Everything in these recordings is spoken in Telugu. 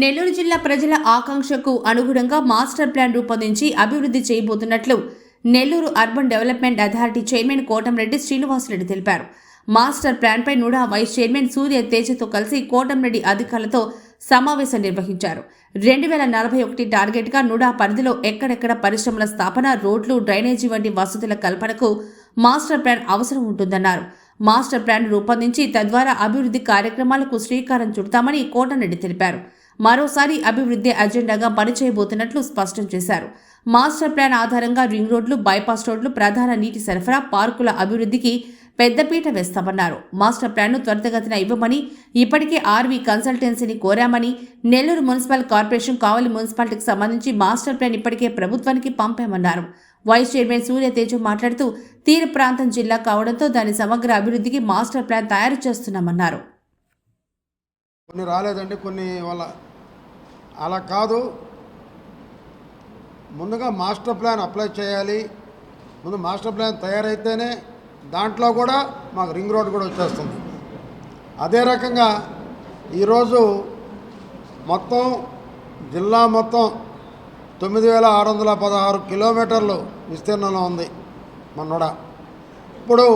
నెల్లూరు జిల్లా ప్రజల ఆకాంక్షకు అనుగుణంగా మాస్టర్ ప్లాన్ రూపొందించి అభివృద్ధి చేయబోతున్నట్లు Nellore urban development authority chairman Kotamreddy Srinivasareddy తెలిపారు. మాస్టర్ ప్లాన్పై నుడా వైస్ చైర్మన్ సూర్య తేజతో కలిసి కోటంరెడ్డి అధికారులతో సమావేశం నిర్వహించారు. రెండు వేల నలభై ఒకటి టార్గెట్గా నుడా పరిధిలో ఎక్కడెక్కడ పరిశ్రమల స్థాపన రోడ్లు డ్రైనేజీ వంటి వసతుల కల్పనకు మాస్టర్ ప్లాన్ అవసరం ఉంటుందన్నారు. మాస్టర్ ప్లాన్ రూపొందించి తద్వారా అభివృద్ధి కార్యక్రమాలకు శ్రీకారం చుడతామని కోటరెడ్డి తెలిపారు. మరోసారి అభివృద్ధి అజెండాగా పనిచేయబోతున్నట్లు స్పష్టం చేశారు. మాస్టర్ ప్లాన్ ఆధారంగా రింగ్ రోడ్లు బైపాస్ రోడ్లు ప్రధాన నీటి సరఫరా పార్కుల అభివృద్ధికి పెద్దపీట వేస్తామన్నారు. మాస్టర్ ప్లాన్ను త్వరితగతిన ఇవ్వమని ఇప్పటికే ఆర్వీ కన్సల్టెన్సీని కోరామని నెల్లూరు మున్సిపల్ కార్పొరేషన్ కావలి మున్సిపాలిటీకి సంబంధించి మాస్టర్ ప్లాన్ ఇప్పటికే ప్రభుత్వానికి పంపామన్నారు. వైస్ చైర్మన్ సూర్య తేజు మాట్లాడుతూ తీర ప్రాంతం జిల్లా కావడంతో దాని సమగ్ర అభివృద్ధికి మాస్టర్ ప్లాన్ తయారు చేస్తున్నామన్నారు. కొన్ని రాలేదండి కొన్ని వాళ్ళ అలా కాదు. ముందుగా మాస్టర్ ప్లాన్ అప్లై చేయాలి. ముందు మాస్టర్ ప్లాన్ తయారైతేనే దాంట్లో కూడా మాకు రింగ్ రోడ్ కూడా వచ్చేస్తుంది. అదే రకంగా ఈరోజు మొత్తం జిల్లా మొత్తం తొమ్మిది వేల ఆరు వందల పదహారు కిలోమీటర్లు విస్తీర్ణంలో ఉంది మన్నోడ ఇప్పుడు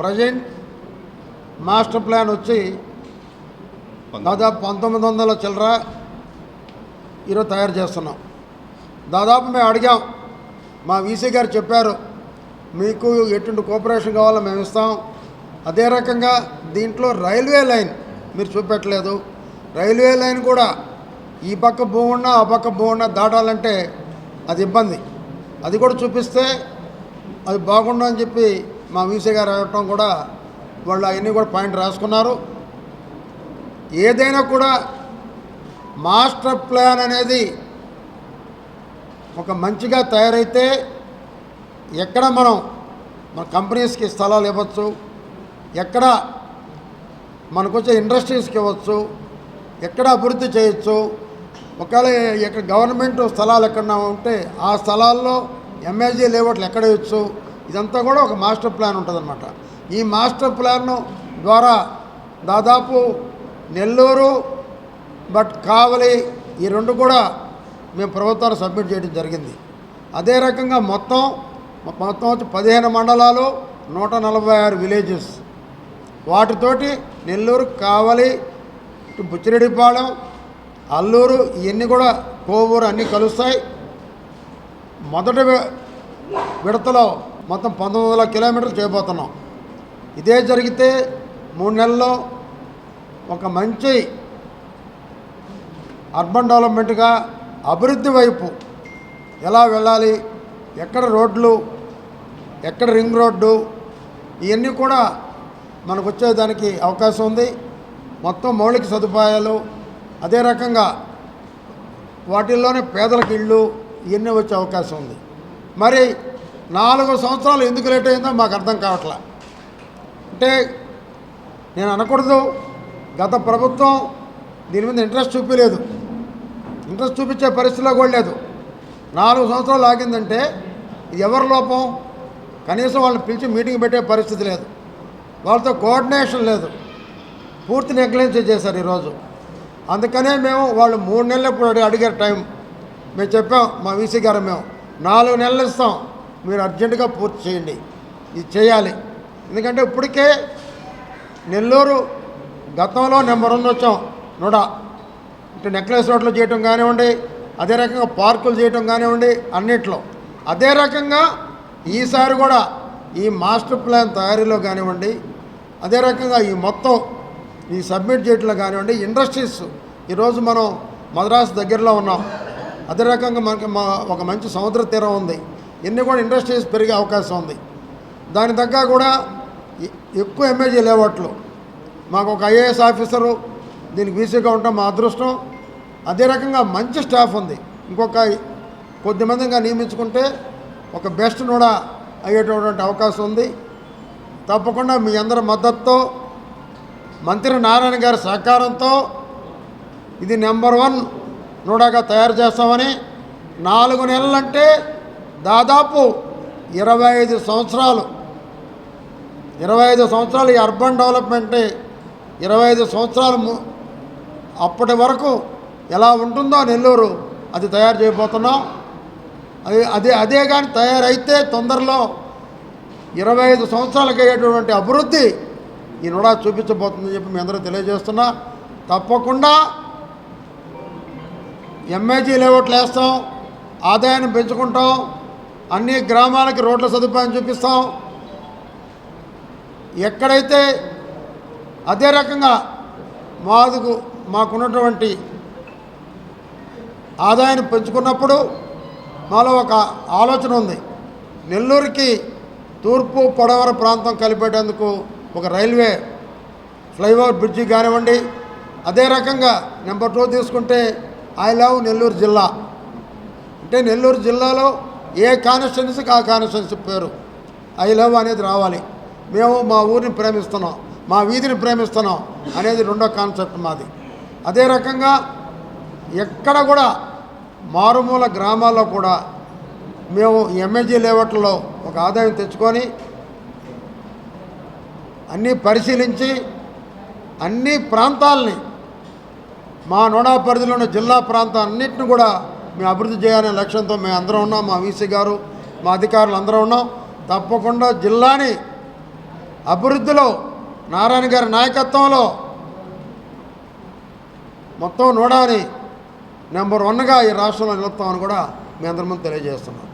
ప్రజెంట్ మాస్టర్ ప్లాన్ వచ్చి దాదాపు పంతొమ్మిది వందల చిల్లర ఈరోజు తయారు చేస్తున్నాం. దాదాపు మేము అడిగాం. మా వీసీ గారు చెప్పారు మీకు ఎటువంటి కోఆపరేషన్ కావాలో మేము ఇస్తాం. అదే రకంగా దీంట్లో రైల్వే లైన్ మీరు చూపెట్టలేదు. రైల్వే లైన్ కూడా ఈ పక్క భూమి ఉన్నా ఆ పక్క భూమి ఉన్నా దాటాలంటే అది ఇబ్బంది. అది కూడా చూపిస్తే అది బాగుండు అని చెప్పి మా వీసీ గారు అడగటం కూడా వాళ్ళు అవన్నీ కూడా పాయింట్ రాసుకున్నారు. ఏదైనా కూడా మాస్టర్ ప్లాన్ అనేది ఒక మంచిగా తయారైతే ఎక్కడ మనం మన కంపెనీస్కి స్థలాలు ఇవ్వచ్చు ఎక్కడ మనకు వచ్చే ఇండస్ట్రీస్కి ఇవ్వచ్చు ఎక్కడ అభివృద్ధి చేయొచ్చు ఒకవేళ ఎక్కడ గవర్నమెంట్ స్థలాలు ఎక్కడన్నా ఉంటే ఆ స్థలాల్లో ఎంఏజీ లేవట్లు ఎక్కడ ఇవ్వచ్చు ఇదంతా కూడా ఒక మాస్టర్ ప్లాన్ ఉంటుందన్నమాట. ఈ మాస్టర్ ప్లాన్ ద్వారా దాదాపు నెల్లూరు బట్ కావలి ఈ రెండు కూడా మేము ప్రభుత్వాలు సబ్మిట్ చేయడం జరిగింది. అదే రకంగా మొత్తం మొత్తం వచ్చి పదిహేను మండలాలు నూట నలభై ఆరు విలేజెస్. వాటితోటి నెల్లూరు కావలి ఇటు బుచ్చిరెడ్డిపాళెం అల్లూరు ఇవన్నీ కూడా కోవూరు అన్నీ కలుస్తాయి. మొదటి విడతలో మొత్తం పంతొమ్మిది వందల కిలోమీటర్లు చేయబోతున్నాం. ఇదే జరిగితే మూడు నెలల్లో ఒక మంచి అర్బన్ డెవలప్మెంట్గా అభివృద్ధి వైపు ఎలా వెళ్ళాలి ఎక్కడ రోడ్లు ఎక్కడ రింగ్ రోడ్డు ఇవన్నీ కూడా మనకు వచ్చేదానికి అవకాశం ఉంది. మొత్తం మౌలిక సదుపాయాలు అదే రకంగా వాటిల్లోనే పేదలకు ఇళ్ళు ఇవన్నీ వచ్చే అవకాశం ఉంది. మరి నాలుగు సంవత్సరాలు ఎందుకు లేట్ అయిందో మాకు అర్థం కావట్లే. అంటే నేను అనకూడదు గత ప్రభుత్వం దీని మీద ఇంట్రెస్ట్ చూపించలేదు ఇంట్రెస్ట్ చూపించే పరిస్థితిలో కూడా లేదు. నాలుగు సంవత్సరాలు ఆగిందంటే ఎవరి లోపం? కనీసం వాళ్ళని పిలిచి మీటింగ్ పెట్టే పరిస్థితి లేదు. వాళ్ళతో కోఆర్డినేషన్ లేదు. పూర్తి నెగ్లెన్స్ చేశారు ఈరోజు. అందుకనే మేము వాళ్ళు మూడు నెలలు ఇప్పుడు అడిగారు టైం. మేము చెప్పాం మా వీసీ గారు మేము నాలుగు నెలలు ఇస్తాం. మీరు అర్జెంటుగా పూర్తి చేయండి. ఇది చేయాలి. ఎందుకంటే ఇప్పటికే నెల్లూరు గతంలో నెంబర్ వన్ వచ్చాం. నూడా? ఇటు నెక్లెస్ రోడ్లు చేయటం కానివ్వండి అదే రకంగా పార్కులు చేయటం కానివ్వండి అన్నిట్లో. అదే రకంగా ఈసారి కూడా ఈ మాస్టర్ ప్లాన్ తయారీలో కానివ్వండి అదే రకంగా ఈ మొత్తం ఈ సబ్మిట్ చేయటంలో కానివ్వండి ఇండస్ట్రీస్ ఈరోజు మనం మద్రాసు దగ్గరలో ఉన్నాం. అదే రకంగా మనకి మా ఒక మంచి సముద్ర తీరం ఉంది. ఇన్ని కూడా ఇండస్ట్రీస్ పెరిగే అవకాశం ఉంది. దాని తగ్గ కూడా ఎక్కువ ఎంఏజీ లేవట్లు. మాకు ఒక ఐఏఎస్ ఆఫీసరు దీనికి వీసీగా ఉంటాం మా అదృష్టం. అదే రకంగా మంచి స్టాఫ్ ఉంది. ఇంకొక కొద్ది మందిగా నియమించుకుంటే ఒక బెస్ట్ కూడా అయ్యేటటువంటి అవకాశం ఉంది. తప్పకుండా మీ అందరి మద్దతుతో మంత్రి నారాయణ గారి సహకారంతో ఇది నెంబర్ వన్ నూడాగా తయారు చేస్తామని నాలుగు నెలలంటే దాదాపు ఇరవై ఐదు సంవత్సరాలు ఇరవై ఐదు సంవత్సరాలు ఈ అర్బన్ డెవలప్మెంట్ ఇరవై ఐదు సంవత్సరాలు అప్పటి వరకు ఎలా ఉంటుందో నెల్లూరు అది తయారు చేయబోతున్నాం. అది అదే అదే కానీ తయారైతే తొందరలో ఇరవై ఐదు సంవత్సరాలకు అయ్యేటటువంటి అభివృద్ధి ఈ నుడా చూపించబోతుందని చెప్పి మీ అందరూ తెలియజేస్తున్నా. తప్పకుండా ఎంఏజీ లేఅవుట్లు వేస్తాం ఆదాయాన్ని పెంచుకుంటాం అన్ని గ్రామాలకి రోడ్ల సదుపాయం చూపిస్తాం. ఎక్కడైతే అదే రకంగా మాకు మాకున్నటువంటి ఆదాయాన్ని పెంచుకున్నప్పుడు మాలో ఒక ఆలోచన ఉంది. నెల్లూరుకి తూర్పు పొడవర ప్రాంతం కలిపేటందుకు ఒక రైల్వే ఫ్లైఓవర్ బ్రిడ్జి కానివ్వండి అదే రకంగా నెంబర్ టూ తీసుకుంటే ఐ లవ్ నెల్లూరు జిల్లా. అంటే నెల్లూరు జిల్లాలో ఏ కాన్స్టిట్యున్సీకి ఆ కాన్స్టిట్యున్సీ పేరు? ఐ లవ్ అనేది రావాలి. మేము మా ఊరిని ప్రేమిస్తున్నాం. మా వీధిని ప్రేమిస్తున్నాం అనేది రెండో కాన్సెప్ట్ మాది. అదే రకంగా ఎక్కడ కూడా మారుమూల గ్రామాల్లో కూడా మేము ఎంఏజీ లేవట్లో ఒక ఆదాయం తెచ్చుకొని అన్నీ పరిశీలించి అన్ని ప్రాంతాలని మా నోడా పరిధిలో ఉన్న జిల్లా ప్రాంతం అన్నింటిని కూడా మేము అభివృద్ధి చేయాలనే లక్ష్యంతో మేము అందరం ఉన్నాం. మా వీసీ గారు మా అధికారులు అందరం ఉన్నాం. తప్పకుండా జిల్లాని అభివృద్ధిలో నారాయణ గారి నాయకత్వంలో మొత్తం నోడాని నెంబర్ వన్గా ఈ రాష్ట్రంలో నిలుపుతామని కూడా మీ అందరి ముందు తెలియజేస్తున్నాను